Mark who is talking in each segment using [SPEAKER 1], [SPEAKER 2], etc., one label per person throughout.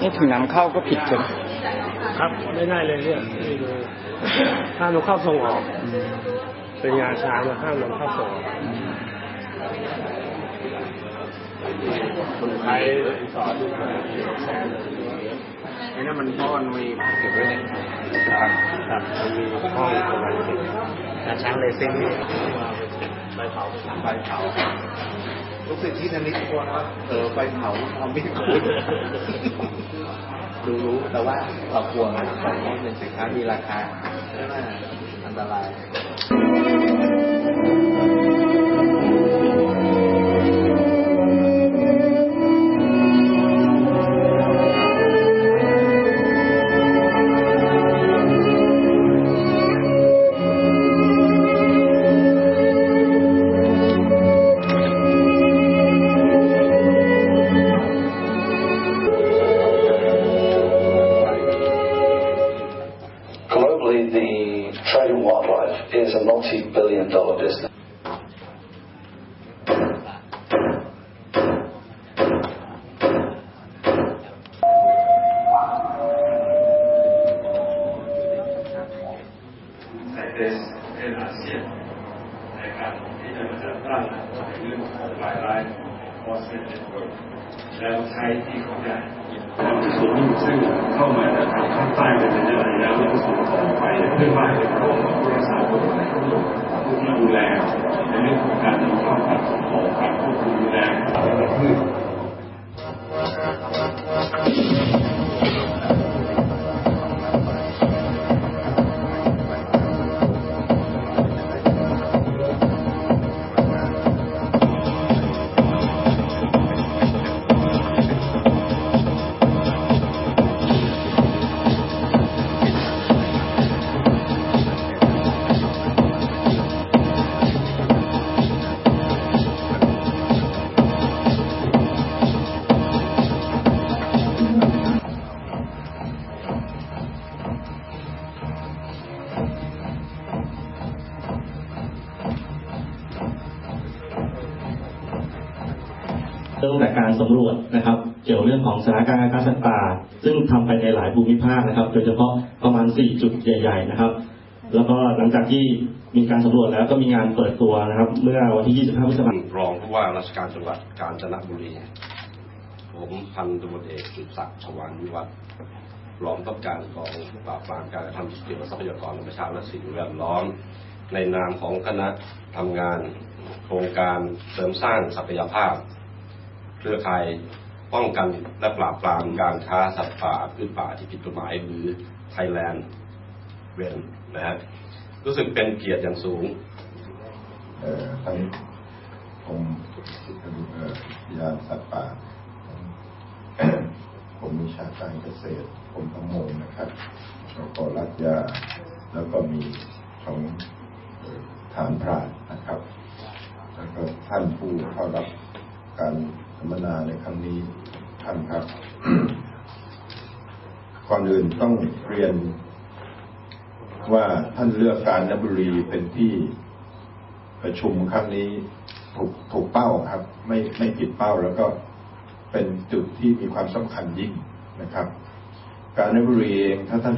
[SPEAKER 1] นี่ถึงนำเข้าก็ผิดใช่ไหม
[SPEAKER 2] ครับไม่ได้เลยเนี่ยนี่ดูห้ามนำเข้าส่งออก เป็นงาช้างนะห้ามนำเข้าส่งออก
[SPEAKER 3] คนไทยสอนไอ้นั่นมันเพราะมันมีเก็บไว้ใน
[SPEAKER 2] ครับครับมันมีห้องประมาณเก็บงาช้างเลซิ่งนี่ใบเผา
[SPEAKER 3] ไฟเผารู้สึกที่นันนิดกลัวนะเออไฟเผาทำไม่คุ้นรู้รู้แต่ว่าเรากลัวนะของนี้เป็นสินค้ามีราคาอันตราย
[SPEAKER 4] the trade in wildlife is a multi-billion dollar business.
[SPEAKER 5] แล้วใช้ที่เขาได้แล้วส่วนนี้ซึ่งเข้ามาจากทางภาคใต้เป็นอะไรแล้วก็ส่งต่อไปเพื่อนบ้านเป็นร่วมกับผู้รักษากฎหมายผู้ที่ดูแลในเรื่อง เริ่ม
[SPEAKER 6] จากการสำรวจนะครับ เกี่ยวเรื่องของสถานการณ์การสัตว์ป่าซึ่งทำไปในหลายภูมิภาคนะครับ โดยเฉพาะประมาณ 4 จุดใหญ่ ๆ นะครับ แล้วก็หลังจากที่มีการสำรวจแล้วก็มีงานเปิดตัวนะครับ เมื่อวันที่ 25 พฤษภาคม
[SPEAKER 7] รองผู้ว่าราชการจังหวัดกาญจนบุรี ผมพันตำรวจเอกสุศักดิ์ชวานวิวัฒน์รองผู้การกองปราบปรามการกระทำผิดเกี่ยวกับทรัพยากรธรรมชาติและสิ่งแวดล้อม ในนามของคณะทำงานโครงการเสริมสร้างศักยภาพ เครือข่ายป้องกันและปราบปรามการค้าสัตว์ป่าพืชป่าที่ผิดกฎหมายหรือ Thailand เวนนะฮะรู้สึกเป็นเกียรติอย่างสูง
[SPEAKER 8] เอ่อทั้งกรมเอ่อพยานสัตว์ป่าทั้งกรมวิชาการเกษตรกรมประมงนะครับแล้วก็รัฐยา แล้วก็มีของฐานพรานนะครับ แล้วก็ท่านผู้เข้ารับการ มมนาในครั้งนี้ท่านครับ ก่อนอื่นต้องเรียนว่าท่านเลือกการนบุรีเป็นที่ประชุมครั้งนี้ถูกถูกเป้าครับ ไม่ไม่ผิดเป้าแล้วก็เป็นจุดที่มีความสำคัญยิ่งนะครับ การนบุรีเองถ้าท่าน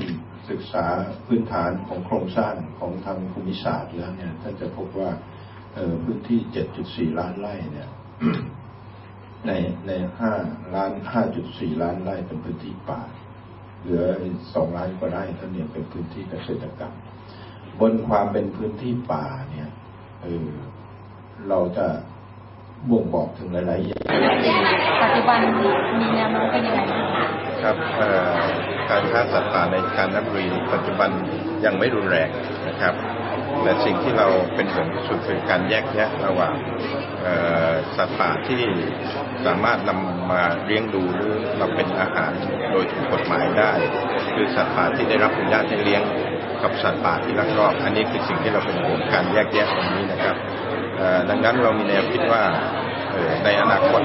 [SPEAKER 8] ศึกษาพื้นฐานของโครงสร้างของทางภูมิศาสตร์แล้วเนี่ยท่านจะพบว่าพื้นที่ 7.4 ล้านไร่เนี่ย ในใน5ล้าน5.4ล้านไร่เป็นพื้นที่ป่า เหลือสองล้านกว่าไร่เท่านี้เป็นพื้นที่เกษตรกรรม บนความเป็นพื้นที่ป่าเนี่ยเออเราจะบ่งบอกถึงหลายๆอย่าง
[SPEAKER 9] ปัจจุบันมีแนวโน้มเป็นยังไงบ้างคะ
[SPEAKER 8] ครับเอ่อการค้าสัตว์ป่าในการนบุรีปัจจุบันยังไม่รุนแรงนะครับ แต่สิ่งที่เราเป็นห่วงที่สุดคือการแยกแยะระหว่างเอ่อ สัตว์ป่าที่สามารถนำมาเลี้ยงดูหรือเราเป็นอาหารโดยถูกกฎหมายได้ คือสัตว์ป่าที่ได้รับอนุญาตให้เลี้ยงกับสัตว์ป่าที่ลักลอบ อันนี้คือสิ่งที่เราเป็นห่วงการแยกแยะตรงนี้นะครับดังนั้นเรามีแนวคิดว่าในอนาคต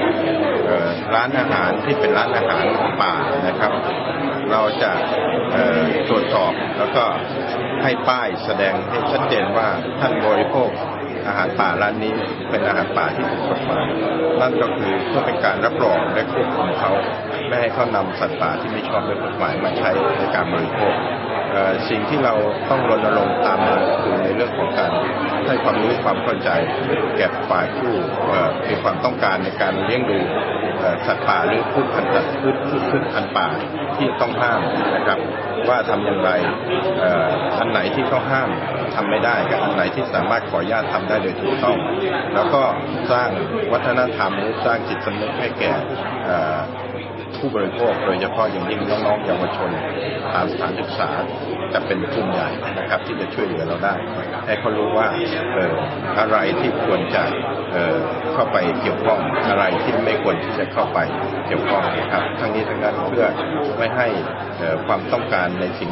[SPEAKER 8] ร้านอาหารที่เป็นร้านอาหารป่านะครับ เราจะตรวจสอบแล้วก็ให้ป้ายแสดงให้ชัดเจนว่าท่านบริโภค อาหารป่าร้านนี้เป็นอาหารป่าที่ถูกกฎหมายนั่นก็คือเพื่อเป็นการรับรองและควบคุมเขาไม่ให้เขานำสัตว์ป่าที่ไม่ชอบด้วยกฎหมายมาใช้ในการบริโภคสิ่งที่เราต้องรณรงค์ตามมาคือในเรื่องของการให้ความรู้ความเข้าใจแก่ฝ่ายผู้มีความต้องการในการเลี้ยงดูสัตว์ป่าหรือพืชพันธุ์สัตว์พืชพืชพันธุ์ป่าที่ต้องห้ามนะครับ ว่าทำอย่างไรอันไหนที่เขาห้าม ทำไม่ได้กับอันไหนที่สามารถขออนุญาตทำได้โดยถูกต้อง แล้วก็สร้างวัฒนธรรมหรือสร้างจิตสำนึกให้แก่ผู้บริโภคโดยเฉพาะอย่างยิ่งน้องๆเยาวชนตามสถานศึกษาจะเป็นกลุ่มใหญ่นะครับที่จะช่วยเหลือเราได้ ให้เขารู้ว่าเอออะไรที่ควรจะเออเข้าไปเกี่ยวข้องอะไรที่ไม่ควรที่จะเข้าไปเกี่ยวข้องนะครับ ทั้งนี้ทั้งนั้นเพื่อไม่ให้ความต้องการในสิ่ง